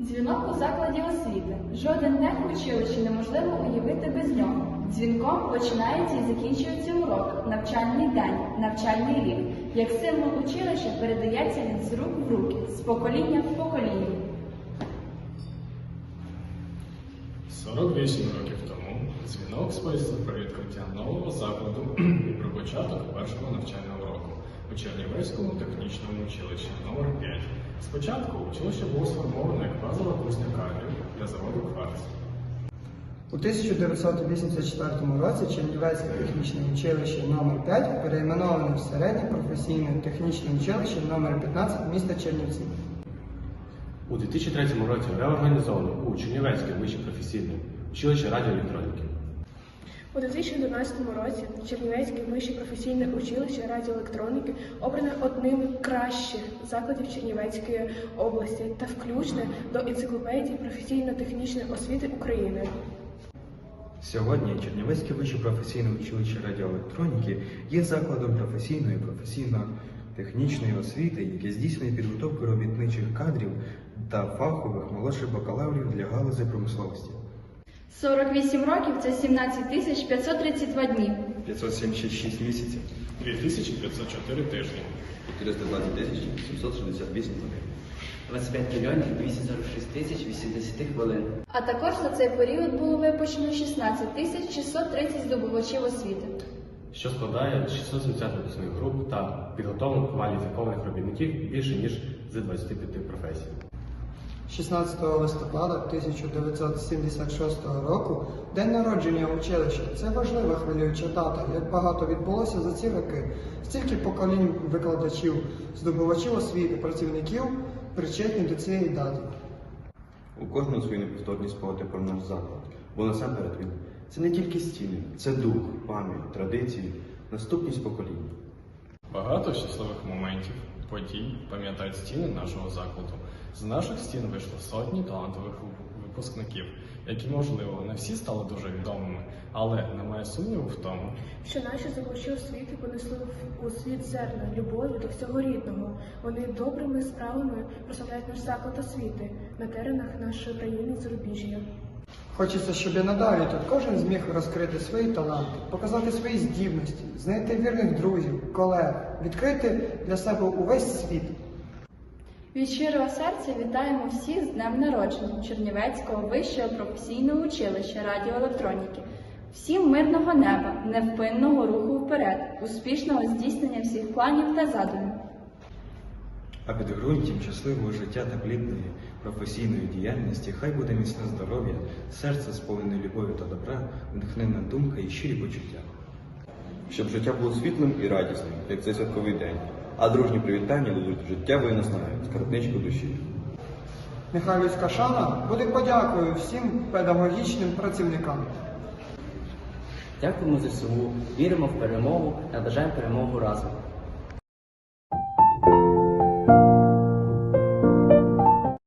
Дзвінок у закладі освіти. Жоден день в неможливо уявити без нього. Дзвінком починається і закінчується урок, навчальний день, навчальний рік. Як символ училища передається він з рук в руки, з покоління в покоління. 48 років тому дзвінок сповістив про відкриття нового закладу і про початок першого навчального року у Чернівецькому технічному училищі номер 5 Спочатку училище було сформовано як базова кузня кадрів для заводу «Кварц». У 1984 році Чернівецьке технічне училище номер 5 перейменоване в середнє професійне технічне училище номер 15 міста Чернівці. У 2003 році реорганізовано у Чернівецьке вище професійне училище радіоелектроніки. У 2011 році Чернівецьке вище професійне училище радіоелектроніки обране одним з кращих закладів Чернівецької області та включне до енциклопедії професійно-технічної освіти України. Сьогодні Чернівецьке вище професійне училище радіоелектроніки є закладом професійної, професійно-технічної освіти, яке здійснює підготовку робітничих кадрів та фахових молодших бакалаврів для галузі промисловості. 48 років це 17 тисяч 532 дні. 576 місяців. 2504 тижні. 420 тисяч 768 годин. 25 мільйонів 246 тисяч 80 хвилин. А також за цей період було випущено 16 тисяч 630 здобувачів освіти. що складає 670 випускних груп та підготовлено кваліфікованих робітників більше ніж з 25 професій. 16 листопада 1976 року день народження училища. Це важлива хвилююча дата. Як багато відбулося за ці роки. Стільки поколінь викладачів, здобувачів освіти, працівників причетні до цієї дати. У кожного свої неповторні спогади про наш заклад. Бо насамперед він це не тільки стіни, це дух, пам'ять, традиції, наступність поколінь. Багато щасливих моментів, подій пам'ятають стіни нашого закладу. З наших стін вийшло сотні талантливих вип- випускників, які, можливо, не всі стали дуже відомими, але немає сумніву в тому, Що наші здобувачі освіти понесли у світ зерна любові до всього рідного. Вони добрими справами прославляють наш заклад освіти на теренах нашої країни зарубіжжя. Хочеться, щоб і надалі тут кожен зміг розкрити свої таланти, показати свої здібності, знайти вірних друзів, колег, відкрити для себе увесь світ. Від щирого серця вітаємо всіх з днем народження Чернівецького вищого професійного училища радіоелектроніки. Всім мирного неба, невпинного руху вперед, успішного здійснення всіх планів та задумів. А під ґрунтям щасливого життя та плідної професійної діяльності хай буде міцне здоров'я, серце сповнене любові та добра, натхненна думка і щирі почуття. Щоб життя було світлим і радісним, як цей святковий день, а дружні привітання дадуть життєвої наснаги, скарбничку душі. Нехай людська шана буде подякою всім педагогічним працівникам. Дякуємо ЗСУ, віримо в перемогу, наближаємо перемогу разом.